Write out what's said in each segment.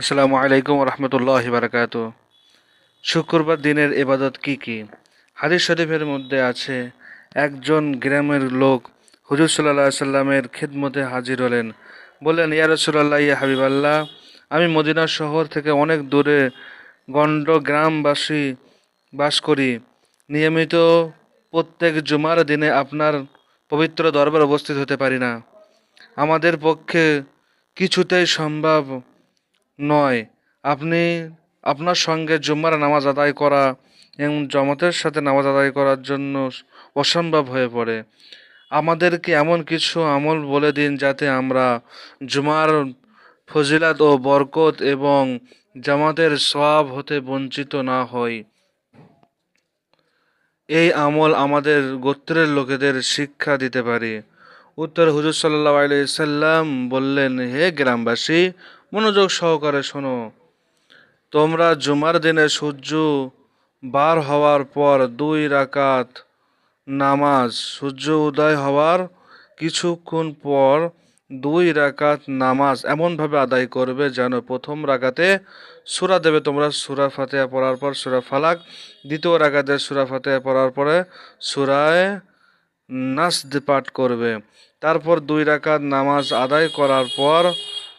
আসসালামু আলাইকুম রহমতুল্লাহ বারকাত। শুক্রবার দিনের এবাদত কি কি? হাদিস শরীফের মধ্যে আছে, একজন গ্রামের লোক হুজুর সাল্লাহ সাল্লামের খিদমতে হাজির হলেন। বললেন, ইয়া রসুল্লাহ ইয়া হাবিবাল্লাহ, আমি মদিনা শহর থেকে অনেক দূরে গণ্ড গ্রামবাসী বাস করি। নিয়মিত প্রত্যেক জুমার দিনে আপনার পবিত্র দরবার উপস্থিত হতে পারি না। আমাদের পক্ষে কিছুতেই সম্ভব নয়। আপনি আপনার সঙ্গে জুম্মার নামাজ আদায় করা এবং জমাতের সাথে নামাজ আদায় করার জন্য অসম্ভব হয়ে পড়ে। আমাদেরকে এমন কিছু আমল বলে দিন যাতে আমরা জুমার ফজিলাত ও বরকত এবং জামাতের সওয়াব হতে বঞ্চিত না হই। এই আমল আমাদের গোত্রের লোকেদের শিক্ষা দিতে পারি। উত্তর হুজুর সাল্লাহ সাল্লাম বললেন, হে গ্রামবাসী মনোযোগ সহকারে শোনো। তোমরা জুমার দিনে সূর্য বার হওয়ার পর দুই রাকাত নামাজ, সূর্য উদয় হওয়ার কিছুক্ষণ পর দুই রাকাত নামাজ এমনভাবে আদায় করবে যেন প্রথম রাকাতে সুরা দেবে তোমরা সুরা ফাতেহা পড়ার পর সুরা ফালাক, দ্বিতীয় রাকাতে সুরা ফাতেহা পড়ার পরে সুরায় নাসদ পাঠ করবে। তারপর দুই রাকাত নামাজ আদায় করার পর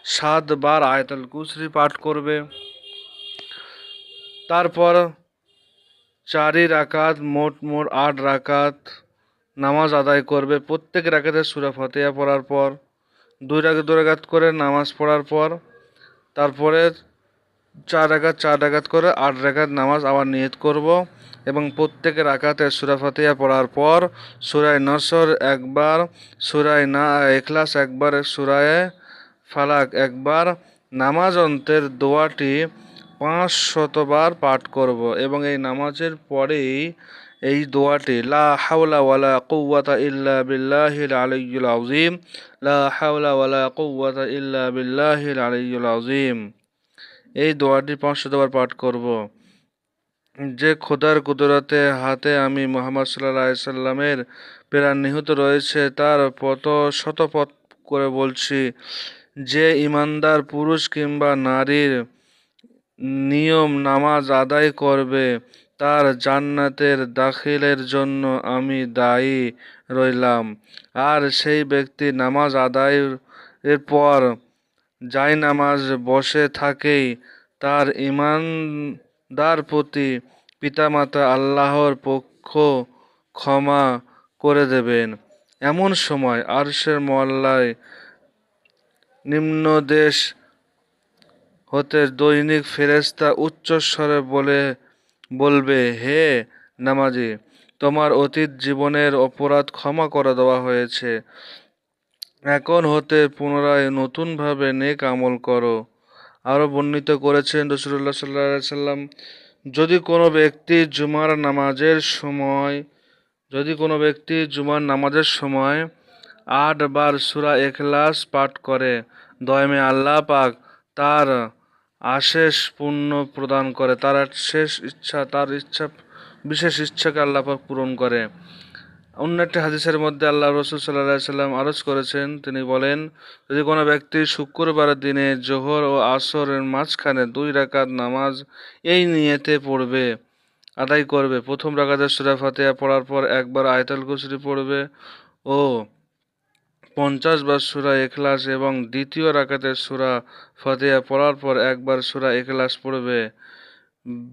সাতবার আয়তল কুসরি পাঠ করবে। তারপর চারি রাকাত, মোট মোট আট রাকাত নামাজ আদায় করবে। প্রত্যেক রাকাতে সুরা ফতেহা পড়ার পর, দুই রাকাত দুই রাকাত করে নামাজ পড়ার পর, তারপরে চার রাকাত চার রাকাত করে আট রাকাত নামাজ আবার নিয়ত করব এবং প্রত্যেক রাকাতে সুরা ফাতিহা পড়ার পর, সুরায় নসর একবার, সুরায় না, এখলাস একবার, সুরায় ফালাক, একবার নামাজ অন্তের দোয়াটি পাঁচ শতবার পাঠ করব এবং এই নামাজের পরেই এই দোয়াটি, লা হাওলা ওয়ালা কুওয়াতা ইল্লা বিল্লাহিল আলিয়্যুল আযীম, লা হাওলা ওয়ালা কুওয়াতা ইল্লা বিল্লাহিল আলিয়্যুল আযীম। এই দোয়াটি পাঁচ শতবার পাঠ করব। যে খোদার কুদরতে হাতে আমি মোহাম্মদ সাল্লাহ সাল্লামের প্রাণ নিহত রয়েছে, তার পত শতপথ করে বলছি যে ইমানদার পুরুষ কিংবা নারীর নিয়ম নামাজ আদায় করবে, তার জান্নাতের দাখিলের জন্য আমি দায়ী রইলাম। আর সেই ব্যক্তি নামাজ আদায়ের পর যাই নামাজ বসে থাকেই, তার ইমানদার প্রতি পিতামাতা আল্লাহর পক্ষ ক্ষমা করে দেবেন। এমন সময় আরশের মহল্লায় নিম্নদেশ হতে দৈনিক ফেরেস্তা উচ্চস্বরে বলে, বলবে, হে নামাজি, তোমার অতীত জীবনের অপরাধ ক্ষমা করে দেওয়া হয়েছে। এখন হতে পুনরায় নতুনভাবে নেক আমল করো। আরও বর্ণিত করেছেন রসুল্লাহ সাল্লাহ সাল্লাম যদি কোনো ব্যক্তি জুমার নামাজের সময়, যদি কোনো ব্যক্তি জুমার নামাজের সময় আট বার সুরা এখলাস পাঠ করে। দয়মে আল্লাহ পাক তার আশেষ পুণ্য প্রদান করে। তার শেষ ইচ্ছা, তার ইচ্ছা, বিশেষ ইচ্ছাকে আল্লাহ পাক পূরণ করে। অন্য একটি হাদিসের মধ্যে আল্লাহ রসুল সাল্লাহ সাল্লাম আরজ করেছেন। তিনি বলেন, যদি কোনো ব্যক্তি শুক্রবারের দিনে জোহর ও আসরের মাঝখানে দুই রাকাত নামাজ এই নিয়েতে পড়বে, আদায় করবে, প্রথম রাকাতের সুরা ফাতেহা পড়ার পর একবার আয়তাল কুসরি পড়বে ও পঞ্চাশ বার সুরা এখলাস এবং দ্বিতীয় রাকাতে সুরা ফাতেহা পড়ার পর একবার সুরা এখলাস পড়বে।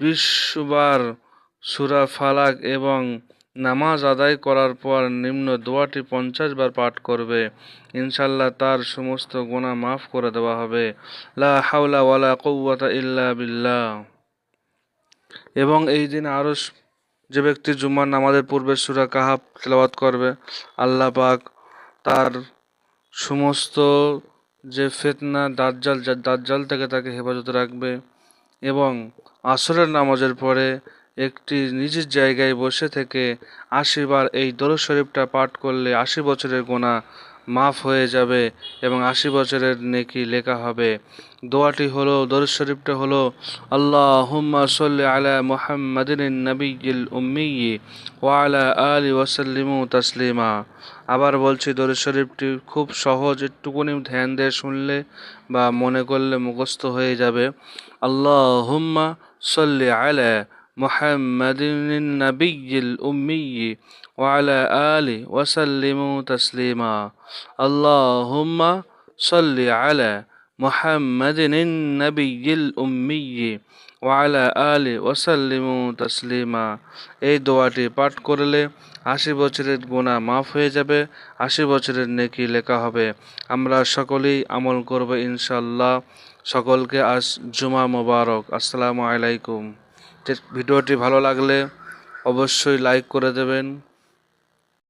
বিশবার সুরা ফালাক এবং নামাজ আদায় করার পর নিম্ন দোয়াটি পঞ্চাশ বার পাঠ করবে। ইনশাল্লাহ তার সমস্ত গোনা মাফ করে দেওয়া হবে। লা হাওলা ওয়ালা কৌয়াতা ইল্লা বিল্লাহ। এবং এই দিন আরও যে ব্যক্তি জুম্মার নামাজের পূর্বে সুরা কাহাব তেলাওয়াত করবে, আল্লাহ পাক তার সমস্ত যে ফেতনা দাজ্জাল দাজ্জাল থেকে তাকে হেফাজত রাখবে এবং আসরের নামাজের পরে একটি নিজের জায়গায় বসে থেকে আশিবার এই দরুদ শরীফটা পাঠ করলে আশি বছরের গোনা মাফ হয়ে যাবে এবং আশি বছরের নেকি লেখা হবে। দোয়াটি হলো, দরুদ শরীফটা হলো আল্লাহ হুম্মা সাল্লি আলা মুহাম্মাদিন নবিয়্যিল উম্মি ওয়া আলা আলি ওয়াসাল্লিমু তাসলিমা। আবার বলছি, দরুদ শরীফটি খুব সহজ, একটুকুনি ধ্যান দিয়ে শুনলে বা মনে করলে মুখস্থ হয়ে যাবে। আল্লাহ হুম্মা সাল্লি আলা মুহাম্মাদিন নবিয়্যিল উম্মি وعلى آله وسلموا تسليما اللهم صل على محمد النبي الأمي وعلى آله وسلموا تسليما এই দোয়াটি পাঠ করলে আশি বছরের গুণা মাফ হয়ে যাবে আশি বছরের নেকি লেখা হবে আমরা সকলেই আমল করব ইনশাল্লাহ সকলকে আজ জুমা মোবারক আসসালামু আলাইকুম ভিডিওটি ভালো লাগলে অবশ্যই লাইক করে দেবেন।